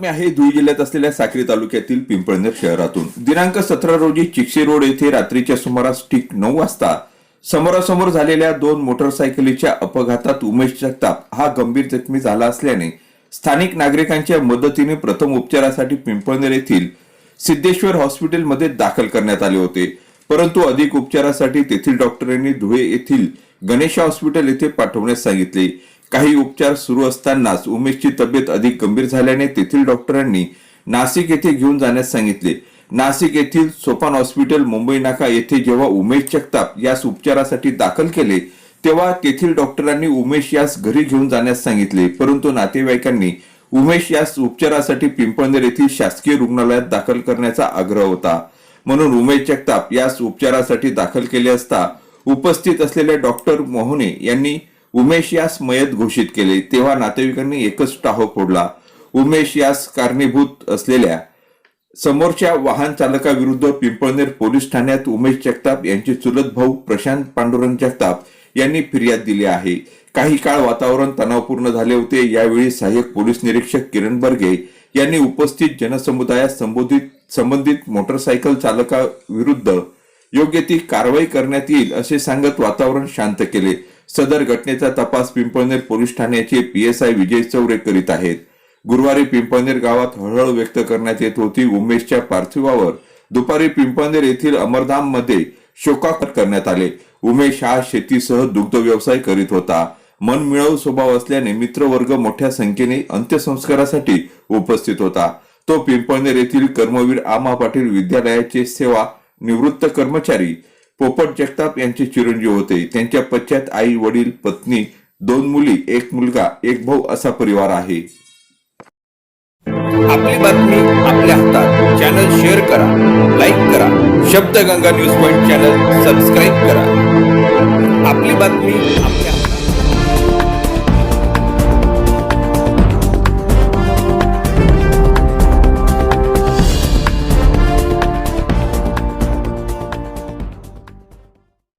बातमी आहे धुळे जिल्ह्यात असलेल्या साक्री तालुक्यातील पिंपळनेर शहरातून. दिनांक सतरा रोजी चिक्षी रोड येथे रात्रीच्या सुमारास ठीक नऊ वाजता समोरासमोर झालेल्या दोन मोटरसायकलीच्या अपघातात उमेश जगताप हा गंभीर जखमी झाला असल्याने स्थानिक नागरिकांच्या मदतीने प्रथम उपचारासाठी पिंपळनेर येथील सिद्धेश्वर हॉस्पिटलमध्ये दाखल करण्यात आले होते. परंतु अधिक उपचारासाठी तेथील डॉक्टरांनी धुळे येथील गणेशा हॉस्पिटल येथे पाठवण्यास सांगितले. काही उपचार सुरू असतानाच उमेशची तब्येत अधिक गंभीर झाल्याने तेथील डॉक्टरांनी नाशिक येथे घेऊन जाण्यास सांगितले. नाशिक येथील सोपान हॉस्पिटल मुंबई नाका येथे जेव्हा उमेश जगताप यास उपचारासाठी दाखल केले तेव्हा तेथील डॉक्टरांनी उमेश यास घरी घेऊन जाण्यास सांगितले. परंतु नातेवाईकांनी उमेश यास उपचारासाठी पिंपळनेर येथील शासकीय रुग्णालयात दाखल करण्याचा आग्रह होता. म्हणून उमेश जगताप यास उपचारासाठी दाखल केले असता उपस्थित असलेल्या डॉक्टर मोहने यांनी उमेश यास मयत घोषित केले. तेव्हा नातेवाईकांनी एकच टाहो फोडला. उमेश यास कारणीभूत असलेल्या समोरच्या वाहन चालकाविरुद्ध पिंपळनेर पोलीस ठाण्यात उमेश जगताप यांचे चुलत भाऊ प्रशांत पांडुरंग जगताप यांनी फिर्याद दिली आहे. काही काळ वातावरण तणावपूर्ण झाले होते. यावेळी सहाय्यक पोलीस निरीक्षक किरण बर्गे यांनी उपस्थित जनसमुदायास संबोधित संबंधित मोटरसायकल चालकाविरुद्ध योग्य ती कारवाई करण्यात येईल असे सांगत वातावरण शांत केले. सदर घटनेचा तपास पिंपळनेर पोलीस ठाण्याचे पीएसआय विजय चौरे करीत आहेत. गुरुवारी पिंपळनेर गावात हळहळ व्यक्त करण्यात येत होती. उमेशच्या पार्थिवावर दुपारी पिंपळनेर येथील अमरधाममध्ये शोकाकट करण्यात आले. उमेश हा शेतीसह दुग्ध व्यवसाय करीत होता. मनमिळावू स्वभाव असल्याने मित्रवर्ग मोठ्या संख्येने अंत्यसंस्कारासाठी उपस्थित होता. तो पिंपळनेर येथील कर्मवीर आमा पाटील विद्यालयाचे सेवा निवृत्त कर्मचारी पोपट जगताप यांचे चिरंजीव होते. त्यांच्या पश्चात आई वडील पत्नी दोन मुली एक मुलगा एक भाऊ असा परिवार आहे. आपली बातमी आपल्या हातात. चॅनल शेअर करा लाईक करा. Shabdganga news point channel subscribe करा. आपली बातमी